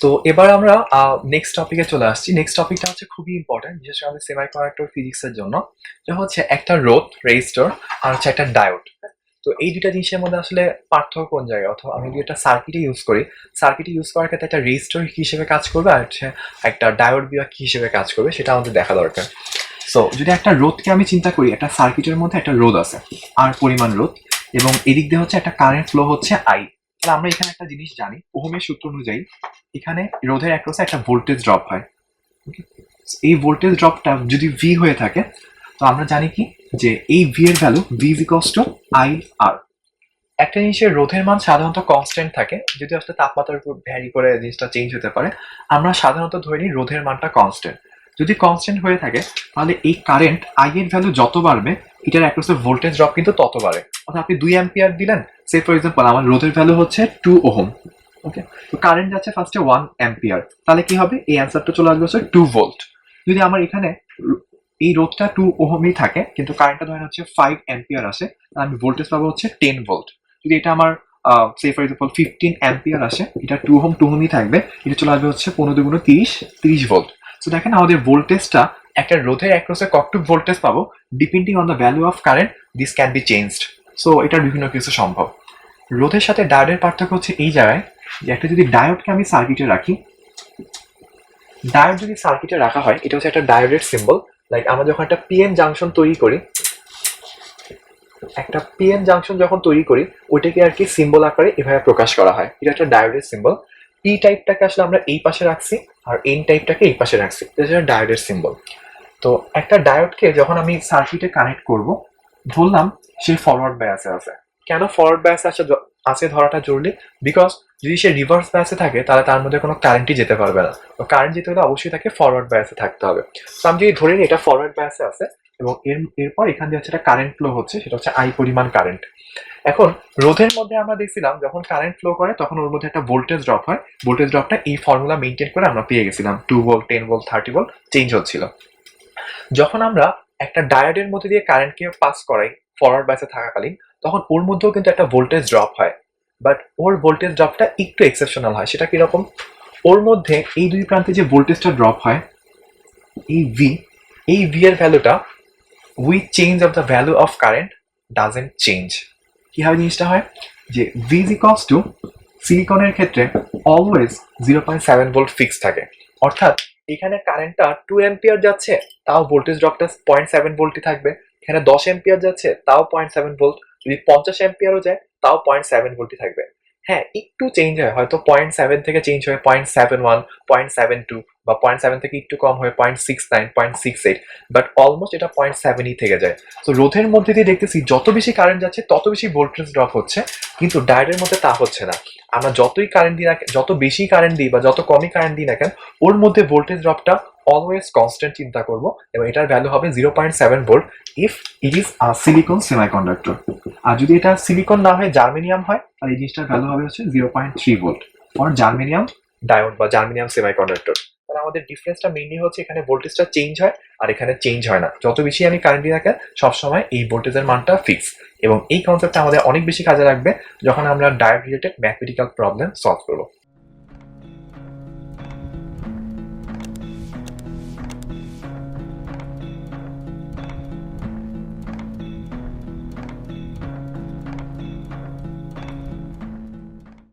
তো এবার আমরা নেক্সট টপিকে চলে আসছি। নেক্সট টপিকটা হচ্ছে খুবই ইম্পর্টেন্ট বিশেষ করে আমাদের সেমি কন্ডাক্টর ফিজিক্সের জন্য। যে হচ্ছে একটা রোধ রেজিস্টর আর হচ্ছে একটা ডায়োড তো এই দুটা জিনিসের মধ্যে আসলে পার্থক্য কোন জায়গায়? অথবা আমি যদি একটা সার্কিটে ইউজ করি সার্কিটে ইউজ করার ক্ষেত্রে একটা রেজিস্টর হিসেবে কাজ করবে? আর হচ্ছে একটা ডায়োড বিয়া কি হিসেবে কাজ করবে? সেটা আমাদের দেখা দরকার। সো যদি একটা রোধকে আমি চিন্তা করি, একটা সার্কিটের মধ্যে একটা রোধ আছে আর পরিমাণ রোধ, এবং এদিক দিয়ে হচ্ছে একটা কারেন্ট ফ্লো হচ্ছে আই তাহলে আমরা এখানে একটা জিনিস জানি, ওহমের সূত্র অনুযায়ী এখানে রোধের অ্যাক্রসে একটা ভোল্টেজ ড্রপ হয়? এই ভোল্টেজ ড্রপটা যদি ভি হয়ে থাকে, তো আমরা জানি কি? যে এই ভি এর value V equal to I R একটা জিনিসের রোধের মান সাধারণত কনস্ট্যান্ট থাকে, যদি আসলে তাপমাত্রার উপর ভ্যারি করে জিনিসটা চেঞ্জ হতে পারে, আমরা সাধারণত ধরে নিই রোধের মানটা কনস্ট্যান্ট যদি কনস্ট্যান্ট হয়ে থাকে, তাহলে এই কারেন্ট আই এর ভ্যালু যত বাড়বে, এটার অ্যাক্রসে ভোল্টেজ ড্রপ কিন্তু তত বাড়ে। অর্থাৎ আপনি দুই অ্যাম্পিয়ার দিলেন সে ফর এক্সাম্পল আমার রোধের ভ্যালু হচ্ছে টু ওহম ওকে তো কারেন্ট যাচ্ছে ফার্স্টে ওয়ান অ্যাম্পিয়ার তাহলে কি হবে? এই অ্যান্সারটা চলে আসবে হচ্ছে টু ভোল্ট যদি আমার এখানে এই রোধটা টু ওহমই থাকে, কিন্তু কারেন্টটা ধরেন হচ্ছে ফাইভ অ্যাম্পিয়ার আসে, তাহলে আমি ভোল্টেজ পাবো হচ্ছে টেন ভোল্ট যদি এটা আমার say for example fifteen ampere আসে, এটা টু হোম টু হোমই থাকবে, এটা চলে আসবে হচ্ছে পনেরো দুগুণ তিরিশ তিরিশ ভোল্ট তো দেখেন আমাদের ভোল্টেজটা একটা রোধের অ্যাক্রসে কতটুকু ভোল্টেজ পাবো depending on the value of current this can be changed so এটা বিভিন্ন কিছু সম্ভব। রোধের সাথে ডায়োডের পার্থক্য হচ্ছে এই জায়গায় যে একটা যদি ডায়োডকে আমি সার্কিটে রাখি, ডায়োড যদি সার্কিটে রাখা হয়, এটা হচ্ছে একটা ডায়োডের সিম্বল লাইক আমরা যখন একটা পিএন জাংশন তৈরি করি, একটা পিএন জাংশন যখন তৈরি করি, ওইটাকে আর কি সিম্বল আকারে এভাবে প্রকাশ করা হয়। এটা একটা ডায়োডের সিম্বল পি টাইপটাকে আসলে আমরা এই পাশে রাখছি আর এন টাইপটাকে এই পাশে রাখছি। এটা ডায়োডের সিম্বল তো একটা ডায়োডকে যখন আমি সার্কিটে কানেক্ট করব, ধরলাম সে ফরওয়ার্ড বায়াসে আছে। কেন ফরওয়ার্ড বায়াসে আসে? আছে ধরাটা জরুরি বিকজ যদি সে রিভার্স বায়াসে থাকে, তাহলে তার মধ্যে কোনো কারেন্টই যেতে পারবে না। তো কারেন্ট যেতে হলে অবশ্যই তাকে ফরওয়ার্ড বায়াসে থাকতে হবে। তো আমি যদি ধরে নিই এটা ফরওয়ার্ড বায়াসে আছে, এবং এর, এরপর এখান দিয়ে হচ্ছে একটা কারেন্ট ফ্লো হচ্ছে, সেটা হচ্ছে আই পরিমাণ কারেন্ট এখন, রোধের মধ্যে আমরা দেখছিলাম, যখন কারেন্ট ফ্লো করে, তখন ওর মধ্যে একটা ভোল্টেজ ড্রপ হয়। ভোল্টেজ ড্রপটা এই ফর্মুলা মেনটেন করে আমরা পেয়ে গেছিলাম। Two volt ten volt thirty volt change হচ্ছিল। যখন আমরা একটা ডায়োডের মধ্যে দিয়ে কারেন্টকে পাস করাই ফরওয়ার্ড ব্যাসে থাকাকালীন তখন ওর মধ্যেও কিন্তু একটা ভোল্টেজ ড্রপ হয়। বাট ওর ভোল্টেজ ড্রপটা একটু এক্সেপশনাল হয়। সেটা কীরকম? ওর মধ্যে এই দুই প্রান্তে যে ভোল্টেজটা ড্রপ হয়, এই ভি এই ভি এর ভ্যালুটা with change of the value of current doesn't change কীভাবে জিনিসটা হয়? যে ভি ইজ ইকস টু সিলিকনের ক্ষেত্রে always zero point seven volt fix থাকে। অর্থাৎ এখানে কারেন্টটা টু এম্পিয়ার যাচ্ছে, তাও ভোল্টেজ ড্রপটা পয়েন্ট সেভেন ভোল্টই থাকবে। এখানে দশ এম্পিয়ার যাচ্ছে, তাও পয়েন্ট সেভেন ভোল্ট যদি পঞ্চাশ এম্পিয়ারও যায়, তাও পয়েন্ট সেভেন ভোল্টই থাকবে। হ্যাঁ একটু চেঞ্জ হয়, হয়তো পয়েন্ট সেভেন থেকে চেঞ্জ হয় point seven one point seven two বা পয়েন্ট সেভেন থেকে একটু কম হয় point six nine point six eight but almost এটা পয়েন্ট সেভেনই থেকে যায়। তো রোধের মধ্যে দিয়ে দেখতেছি, যত বেশি কারেন্ট যাচ্ছে, তত বেশি ভোল্টেজ ড্রপ হচ্ছে, কিন্তু ডায়োডের মধ্যে তা হচ্ছে না। আমরা যতই কারেন্ট দিই না যত বেশি কারেন্ট দিই বা যত কমই কারেন্ট দিই না কেন, ওর মধ্যে ভোল্টেজ ড্রপটা অলওয়েজ কনস্ট্যান্ট চিন্তা করব, এবং এটার ভ্যালু হবে zero point seven volt if it is silicon semiconductor আর যদি এটা সিলিকন না হয় জার্মেনিয়াম হয়, তাহলে এই জিনিসটার ভ্যালু হবে হচ্ছে zero point three volt for germanium diode বা জার্মেনিয়াম সেমাইকন্ডাক্টর তাহলে আমাদের ডিফারেন্সটা মেইনলি হচ্ছে এখানে ভোল্টেজটা চেঞ্জ হয়, আর এখানে চেঞ্জ হয় না। যত বেশি আমি কারেন্ট না কেন সবসময় এই ভোল্টেজের মানটা ফিক্স এবং এই কনসেপ্টটা আমাদের অনেক বেশি কাজে লাগবে, যখন আমরা diode related mathematical problem solve করব।